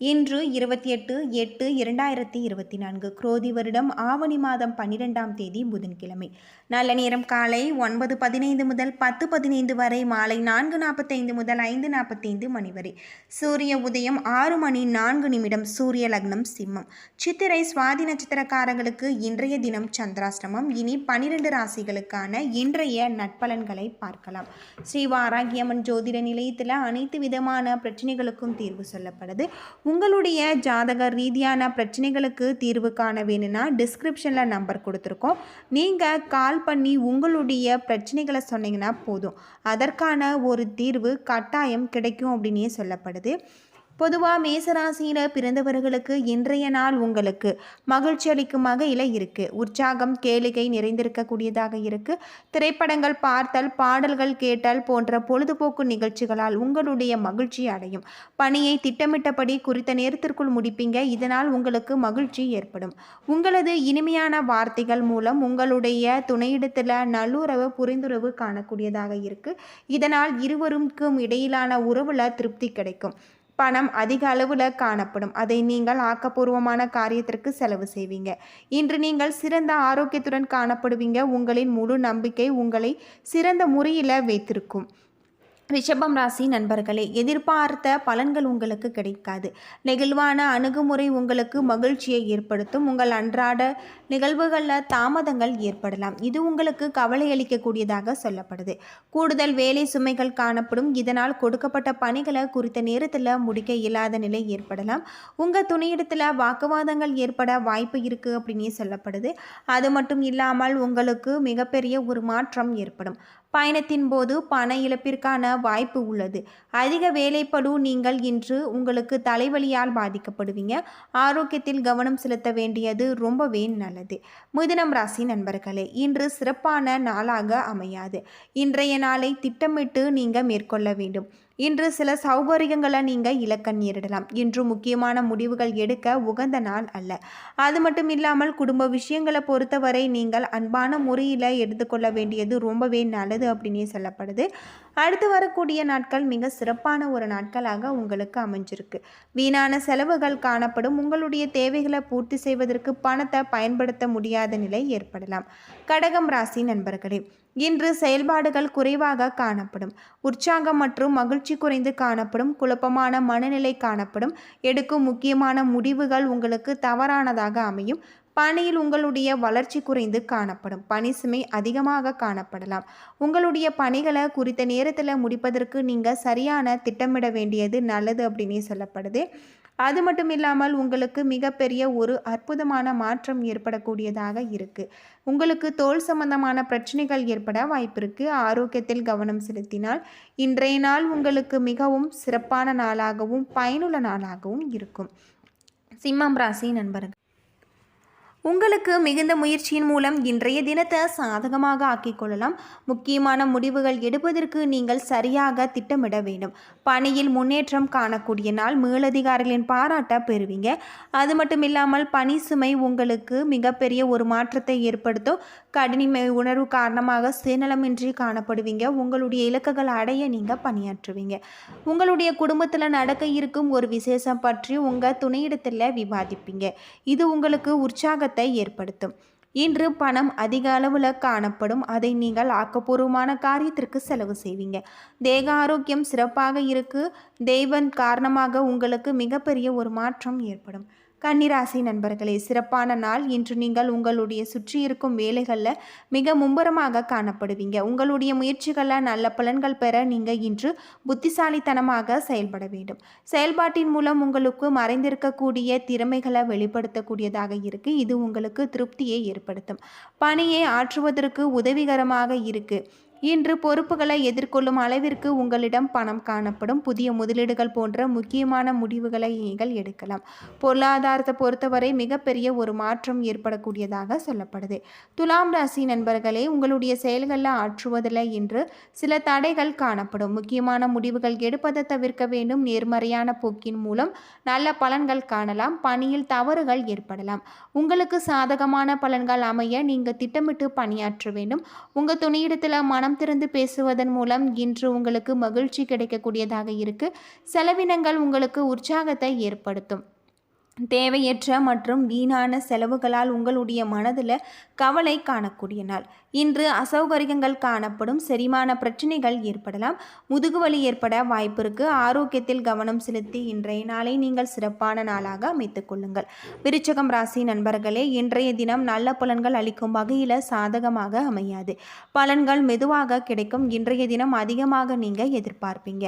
இன்று இருபத்தி எட்டு எட்டு இரண்டாயிரத்தி இருபத்தி நான்கு குரோதி வருடம் ஆவணி மாதம் பன்னிரெண்டாம் தேதி புதன்கிழமை. நல்ல நேரம் காலை ஒன்பது பதினைந்து முதல் பத்து பதினைந்து வரை மாலை நான்கு நாற்பத்தைந்து முதல் ஐந்து நாற்பத்தைந்து மணி வரை. சூரிய உதயம் ஆறு மணி நான்கு நிமிடம் சூரிய லக்னம் சிம்மம். சித்திரை சுவாதி நட்சத்திரக்காரங்களுக்கு இன்றைய தினம் சந்திராஷ்டமம். இனி பனிரெண்டு ராசிகளுக்கான இன்றைய நட்பலன்களை பார்க்கலாம். ஸ்ரீ வாராகியம்மன் ஜோதிட நிலையத்தில் அனைத்து விதமான பிரச்சனைகளுக்கும் தீர்வு சொல்லப்படுது. உங்களுடைய ஜாதக ரீதியான பிரச்சனைகளுக்கு தீர்வு காண வேணும்னா டிஸ்கிரிப்ஷனில் நம்பர் கொடுத்துருக்கோம். நீங்கள் கால் பண்ணி உங்களுடைய பிரச்சனைகளை சொன்னீங்கன்னா போதும். அதற்கான ஒரு தீர்வு கட்டாயம் கிடைக்கும் அப்படின்னே சொல்லப்படுது. பொதுவாக மேசராசியில் பிறந்தவர்களுக்கு இன்றைய நாள் உங்களுக்கு மகிழ்ச்சி அளிக்கும் வகையில் இருக்குது உற்சாகம் கேளிகை நிறைந்திருக்கக்கூடியதாக இருக்குது திரைப்படங்கள் பார்த்தல் பாடல்கள் கேட்டல் போன்ற பொழுதுபோக்கு நிகழ்ச்சிகளால் உங்களுடைய மகிழ்ச்சி அடையும். பணியை திட்டமிட்டபடி குறித்த நேரத்திற்குள் முடிப்பீங்க. இதனால் உங்களுக்கு மகிழ்ச்சி ஏற்படும். உங்களது இனிமையான வார்த்தைகள் மூலம் உங்களுடைய துணையிடத்தில் நல்லுறவு புரிந்துறவு காணக்கூடியதாக இருக்குது இதனால் இருவருக்கும் இடையிலான உறவில் திருப்தி கிடைக்கும். பணம் அதிக அளவில் காணப்படும். அதை நீங்கள் ஆக்கப்பூர்வமான காரியத்திற்கு செலவு செய்வீங்க. இன்று நீங்கள் சிறந்த ஆரோக்கியத்துடன் காணப்படுவீங்க. உங்களின் முழு நம்பிக்கை உங்களை சிறந்த முறையில் வைத்திருக்கும். ரிஷபம் ராசி நண்பர்களே எதிர்பார்த்த பலன்கள் உங்களுக்கு கிடைக்காது. நெகிழ்வான அணுகுமுறை உங்களுக்கு மகிழ்ச்சியை ஏற்படுத்தும். உங்கள் அன்றாட நிகழ்வுகளில் தாமதங்கள் ஏற்படலாம். இது உங்களுக்கு கவலை அளிக்கக்கூடியதாக சொல்லப்படுது. கூடுதல் வேலை சுமைகள் காணப்படும். இதனால் கொடுக்கப்பட்ட பணிகளை குறித்த நேரத்தில் முடிக்க இயலாத நிலை ஏற்படலாம். உங்கள் துணையிடத்தில் வாக்குவாதங்கள் ஏற்பட வாய்ப்பு இருக்குது அப்படின்னே சொல்லப்படுது. அது மட்டும் இல்லாமல் உங்களுக்கு மிகப்பெரிய ஒரு மாற்றம் ஏற்படும். பயணத்தின் போது பண இழப்பிற்கான வாய்ப்பு உள்ளது. அதிக வேலைப்படு நீங்கள் இன்று உங்களுக்கு தலைவலியால் பாதிக்கப்படுவீங்க. ஆரோக்கியத்தில் கவனம் செலுத்த வேண்டியது ரொம்பவே நல்லது. மிதுனம் ராசி நண்பர்களே இன்று சிறப்பான நாளாக அமையாது. இன்றைய நாளை திட்டமிட்டு நீங்கள் மேற்கொள்ள வேண்டும். இன்று சில சௌகரியங்களை நீங்கள் இழக்க நேரிடலாம். இன்று முக்கியமான முடிவுகள் எடுக்க உகந்த நாள் அல்ல. அது மட்டும் இல்லாமல் குடும்ப விஷயங்களை பொறுத்தவரை நீங்கள் அன்பான முறையில் எடுத்துக்கொள்ள வேண்டியது ரொம்பவே நல்லது அப்படின்னே சொல்லப்படுது. அடுத்து வரக்கூடிய நாட்கள் மிக சிறப்பான ஒரு நாட்களாக உங்களுக்கு அமைஞ்சிருக்கு. வீணான செலவுகள் காணப்படும். உங்களுடைய தேவைகளை பூர்த்தி செய்வதற்கு பணத்தை பயன்படுத்த முடியாத நிலை ஏற்படலாம். கடகம் ராசி நண்பர்களே இன்று செயல்பாடுகள் குறைவாக காணப்படும். உற்சாகம் மற்றும் மகிழ்ச்சி குறைந்து காணப்படும். குழப்பமான மனநிலை காணப்படும். எடுக்கும் முக்கியமான முடிவுகள் உங்களுக்கு தவறானதாக அமையும். பணியில் உங்களுடைய வளர்ச்சி குறைந்து காணப்படும். பணி சுமை அதிகமாக காணப்படலாம். உங்களுடைய பணிகளை குறித்த நேரத்தில் முடிப்பதற்கு நீங்கள் சரியான திட்டமிட வேண்டியது நல்லது அப்படின்னே சொல்லப்படுது. அது மட்டும் இல்லாமல் உங்களுக்கு மிகப்பெரிய ஒரு அற்புதமான மாற்றம் ஏற்படக்கூடியதாக இருக்குது உங்களுக்கு தோல் சம்பந்தமான பிரச்சனைகள் ஏற்பட வாய்ப்பிருக்கு ஆரோக்கியத்தில் கவனம் செலுத்தினால் இன்றைய நாள் உங்களுக்கு மிகவும் சிறப்பான நாளாகவும் பயனுள்ள நாளாகவும் இருக்கும். சிம்மம் ராசி நண்பர்கள். உங்களுக்கு மிகுந்த முயற்சியின் மூலம் இன்றைய தினத்தை சாதகமாக ஆக்கிக் கொள்ளலாம் முக்கியமான முடிவுகள் எடுப்பதற்கு நீங்கள் சரியாக திட்டமிட வேண்டும். பணியில் முன்னேற்றம் காணக்கூடிய நாள் மேலதிகாரிகளின் பாராட்டை பெறுவீங்க. அது மட்டும் இல்லாமல் பணி சுமை உங்களுக்கு மிகப்பெரிய ஒரு மாற்றத்தை ஏற்படுத்தும். கடினிமை உணர்வு காரணமாக சுயநலமின்றி காணப்படுவீங்க. உங்களுடைய இலக்குகள் அடைய நீங்கள் பணியாற்றுவீங்க. உங்களுடைய குடும்பத்தில் நடக்க இருக்கும் ஒரு விசேஷம் பற்றி உங்கள் துணையிடத்தில் விவாதிப்பீங்க. இது உங்களுக்கு உற்சாகத்தை ஏற்படுத்தும். இன்று பணம் அதிக அளவில் காணப்படும். அதை நீங்கள் ஆக்கப்பூர்வமான காரியத்திற்கு செலவு செய்வீங்க. தேக ஆரோக்கியம் சிறப்பாக இருக்கு. தெய்வன் காரணமாக உங்களுக்கு மிகப்பெரிய ஒரு மாற்றம் ஏற்படும். கன்னிராசி நண்பர்களே சிறப்பான நாள். இன்று நீங்கள் உங்களுடைய சுற்றி இருக்கும் வேலைகளில் மிக மும்பரமாக காணப்படுவீங்க. உங்களுடைய முயற்சிகளில் நல்ல பலன்கள் பெற நீங்கள் இன்று புத்திசாலித்தனமாக செயல்பட வேண்டும். செயல்பாட்டின் மூலம் உங்களுக்கு மறைந்திருக்கக்கூடிய திறமைகளை வெளிப்படுத்தக்கூடியதாக இருக்குது இது உங்களுக்கு திருப்தியை ஏற்படுத்தும். பணியை ஆற்றுவதற்கு உதவிகரமாக இருக்குது இன்று பொறுப்புகளை எதிர்கொள்ளும் அளவிற்கு உங்களிடம் பணம் காணப்படும். புதிய முதலீடுகள் போன்ற முக்கியமான முடிவுகளை நீங்கள் எடுக்கலாம். பொருளாதாரத்தை பொறுத்தவரை மிகப்பெரிய ஒரு மாற்றம் ஏற்படக்கூடியதாக சொல்லப்படுது. துலாம் ராசி நண்பர்களே உங்களுடைய செயல்களில் ஆற்றுவதில் இன்று சில தடைகள் காணப்படும். முக்கியமான முடிவுகள் எடுப்பதை தவிர்க்க வேண்டும். நேர்மறையான போக்கின் மூலம் நல்ல பலன்கள் காணலாம். பணியில் தவறுகள் ஏற்படலாம். உங்களுக்கு சாதகமான பலன்கள் அமைய நீங்கள் திட்டமிட்டு பணியாற்ற வேண்டும். உங்கள் துணையிடத்தில் மன மனம் திறந்து பேசுவதன் மூலம் இன்று உங்களுக்கு மகிழ்ச்சி கிடைக்கக்கூடியதாக இருக்கு. செலவினங்கள் உங்களுக்கு உற்சாகத்தை ஏற்படுத்தும். தேவையற்ற மற்றும் வீணான செலவுகளால் உங்களுடைய மனதில் கவலை காணக்கூடிய நாள். இன்று அசௌகரியங்கள் காணப்படும் செரிமான பிரச்சனைகள் ஏற்படலாம் முதுகுவலி ஏற்பட வாய்ப்பு இருக்கு. ஆரோக்கியத்தில் கவனம் செலுத்தி இன்றைய நாளை நீங்கள் சிறப்பான நாளாக அமைத்துக் கொள்ளுங்கள். விருச்சகம் ராசி நண்பர்களே இன்றைய தினம் நல்ல பலன்கள் அளிக்கும் வகையில் சாதகமாக அமையாது. பலன்கள் மெதுவாக கிடைக்கும். இன்றைய தினம் அதிகமாக நீங்கள் எதிர்பார்ப்பீங்க.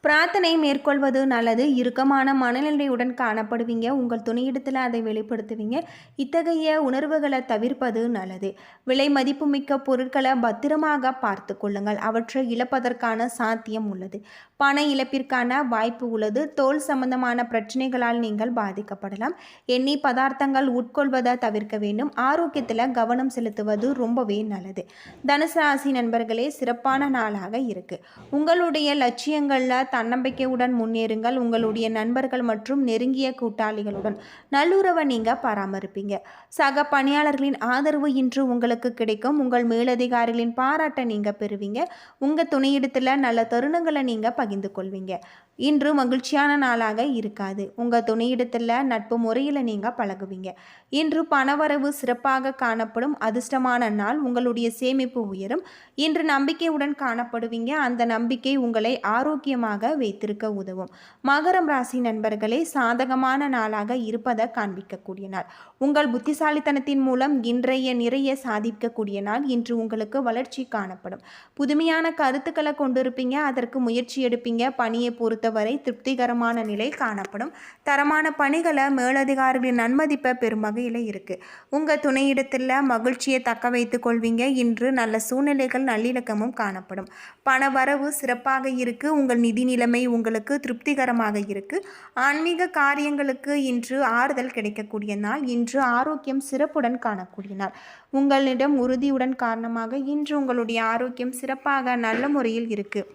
பிரார்த்தனை மேற்கொள்வது நல்லது. இறுக்கமான மனநிலையுடன் காணப்படுவீங்க. உங்கள் துணையிடத்தில் அதை வெளிப்படுத்துவீங்க. இத்தகைய உணர்வுகளை தவிர்ப்பது நல்லது. விலை மதிப்புமிக்க பொருட்களை பத்திரமாக பார்த்து கொள்ளுங்கள். அவற்றை இழப்பதற்கான சாத்தியம் உள்ளது. பண இழப்பிற்கான வாய்ப்பு உள்ளது. தோல் சம்பந்தமான பிரச்சனைகளால் நீங்கள் பாதிக்கப்படலாம். எண்ணெய் பதார்த்தங்கள் உட்கொள்வதை தவிர்க்க வேண்டும். ஆரோக்கியத்தில் கவனம் செலுத்துவது ரொம்பவே நல்லது. தனுசு ராசி நண்பர்களே சிறப்பான நாளாக இருக்கு. உங்களுடைய லட்சியங்களில் தன்னம்பிக்கையுடன் முன்னேறுங்கள். உங்களுடைய நண்பர்கள் மற்றும் நெருங்கிய கூட்டாளிகளுடன் நல்லுறவை நீங்கள் பராமரிப்பீங்க. சக பணியாளர்களின் ஆதரவு இன்று உங்களுக்கு கிடைக்கும். உங்கள் மேலதிகாரிகளின் பாராட்டை நீங்கள் பெறுவீங்க. உங்கள் துணையிடத்தில் நல்ல தருணங்களை நீங்கள் பகிர்ந்து கொள்வீங்க. இன்று மகிழ்ச்சியான நாளாக இருக்காது. உங்கள் துணையிடத்தில் நட்பு முறையில் நீங்கள் பழகுவீங்க. இன்று பணவரவு சிறப்பாக காணப்படும் அதிர்ஷ்டமான நாள் உங்களுடைய சேமிப்பு உயரும். இன்று நம்பிக்கையுடன் காணப்படுவீங்க. அந்த நம்பிக்கை உங்களை ஆரோக்கியமாக வைத்திருக்க உதவும். மகரம் ராசி நண்பர்களே சாதகமான நாளாக இருப்பதை காண்பிக்கக்கூடிய நாள். உங்கள் புத்திசாலித்தனத்தின் மூலம் இன்றைய நிறைய சாதிக்கக்கூடிய நாள். இன்று உங்களுக்கு வளர்ச்சி காணப்படும். புதுமையான கருத்துக்களை கொண்டிருப்பீங்க. அதற்கு முயற்சி எடுப்பீங்க. பணியை பொறுத்த பொறுத்தவரை திருப்திகரமான நிலை காணப்படும். தரமான பணிகளை மேலதிகாரிகளின் நன்மதிப்பை பெரும் வகையில் இருக்குது உங்கள் துணையிடத்தில் மகிழ்ச்சியை தக்க வைத்து கொள்வீங்க. இன்று நல்ல சூழ்நிலைகள் நல்லிணக்கமும் காணப்படும். பண வரவு சிறப்பாக இருக்குது உங்கள் நிதி நிலைமை உங்களுக்கு திருப்திகரமாக இருக்குது ஆன்மீக காரியங்களுக்கு இன்று ஆறுதல் கிடைக்கக்கூடிய நாள். இன்று ஆரோக்கியம் சிறப்புடன் காணக்கூடிய நாள். உங்களிடம் உறுதியுடன் காரணமாக இன்று உங்களுடைய ஆரோக்கியம் சிறப்பாக நல்ல முறையில் இருக்குது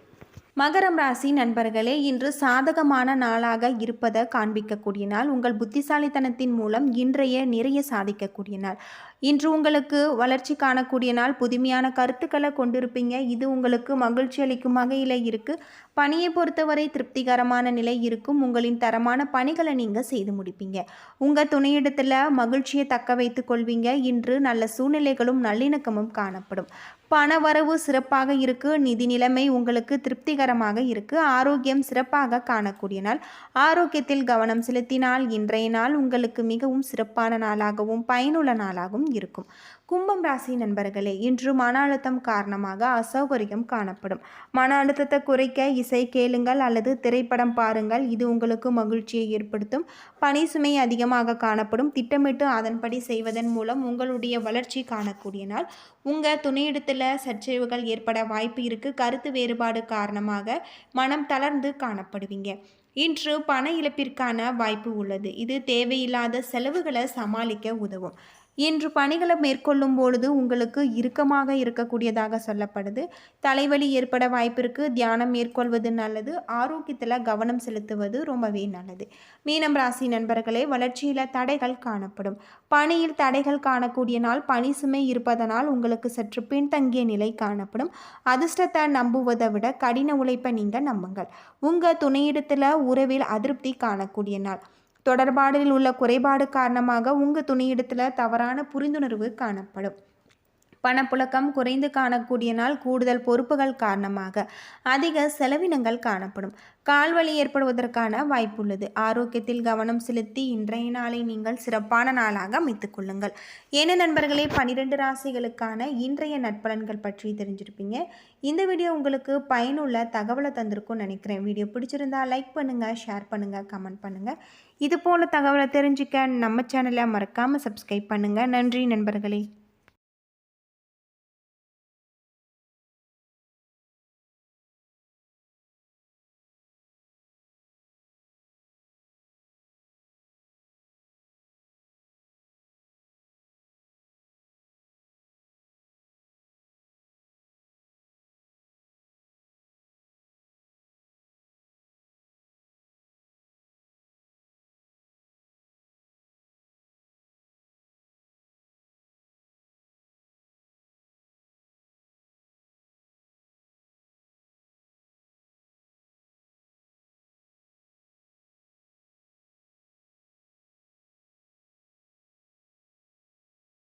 மகரம் ராசி நண்பர்களே இன்று சாதகமான நாளாக இருப்பதை காண்பிக்கக்கூடிய நாள். உங்கள் புத்திசாலித்தனத்தின் மூலம் இன்றைய நிறைய சாதிக்கக்கூடிய நாள். இன்று உங்களுக்கு வளர்ச்சி காணக்கூடிய நாள். புதுமையான கருத்துக்களை கொண்டிருப்பீங்க. இது உங்களுக்கு மகிழ்ச்சி அளிக்கும் வகையில் இருக்குது பணியை பொறுத்தவரை திருப்திகரமான நிலை இருக்கும். உங்களின் தரமான பணிகளை நீங்கள் செய்து முடிப்பீங்க. உங்கள் துணையிடத்தில் மகிழ்ச்சியை தக்க வைத்து கொள்வீங்க. இன்று நல்ல சூழ்நிலைகளும் நல்லிணக்கமும் காணப்படும். பண வரவு சிறப்பாக இருக்குது நிதி நிலைமை உங்களுக்கு திருப்திகரமாக இருக்குது ஆரோக்கியம் சிறப்பாக காணக்கூடிய நாள். ஆரோக்கியத்தில் கவனம் செலுத்தினால் இன்றைய நாள் உங்களுக்கு மிகவும் சிறப்பான நாளாகவும் பயனுள்ள நாளாகவும் இருக்கும். கும்பம் ராசி நண்பர்களே இன்று மன அழுத்தம் காரணமாக அசௌகரியம் காணப்படும். மன அழுத்தத்தை குறைக்க இசை கேளுங்கள் அல்லது திரைப்படம் பாருங்கள் இது உங்களுக்கு மகிழ்ச்சியை ஏற்படுத்தும். பணி சுமை அதிகமாக காணப்படும். திட்டமிட்டு அதன்படி செய்வதன் மூலம் உங்களுடைய வளர்ச்சி காணக்கூடிய நாள். உங்கள் துணையிடத்தில் சர்ச்சைவுகள் ஏற்பட வாய்ப்பு இருக்குது கருத்து வேறுபாடு காரணமாக மனம் தளர்ந்து காணப்படுவீங்க. இன்று பண இழப்பிற்கான வாய்ப்பு உள்ளது. இது தேவையில்லாத செலவுகளை சமாளிக்க உதவும். இன்று பணிகளை மேற்கொள்ளும் பொழுது உங்களுக்கு இறுக்கமாக இருக்கக்கூடியதாக சொல்லப்படுது. தலைவலி ஏற்பட வாய்ப்பிற்கு தியானம் மேற்கொள்வது நல்லது. ஆரோக்கியத்தில் கவனம் செலுத்துவது ரொம்பவே நல்லது. மீனம் ராசி நண்பர்களே வளர்ச்சியில் தடைகள் காணப்படும். பணியில் தடைகள் காணக்கூடிய நாள் பணி சுமை இருப்பதனால் உங்களுக்கு சற்று பின்தங்கிய நிலை காணப்படும். அதிர்ஷ்டத்தை நம்புவதை விட கடின உழைப்பை நீங்கள் நம்புங்கள். உங்கள் துணையிடத்தில் உறவில் அதிருப்தி காணக்கூடிய நாள். தொடர்பாடலில் உள்ள குறைபாடு காரணமாக உங்கள் துணியிடத்தில் தவறான புரிந்துணர்வு காணப்படும். பணப்புழக்கம் குறைந்து காணக்கூடிய நாள் கூடுதல் பொறுப்புகள் காரணமாக அதிக செலவினங்கள் காணப்படும். கால்வழி ஏற்படுவதற்கான வாய்ப்புள்ளது. ஆரோக்கியத்தில் கவனம் செலுத்தி இன்றைய நாளை நீங்கள் சிறப்பான நாளாக அமைத்துக் கொள்ளுங்கள். ஏன நண்பர்களே பனிரெண்டு ராசிகளுக்கான இன்றைய நட்பலன்கள் பற்றி தெரிஞ்சிருப்பீங்க. இந்த வீடியோ உங்களுக்கு பயனுள்ள தகவலை தந்திருக்கும்னு நினைக்கிறேன். வீடியோ பிடிச்சிருந்தா லைக் பண்ணுங்கள் ஷேர் பண்ணுங்கள் கமெண்ட் பண்ணுங்கள் இது போல தகவலை தெரிஞ்சுக்க நம்ம சேனலை மறக்காமல் சப்ஸ்கிரைப் பண்ணுங்கள் நன்றி நண்பர்களே.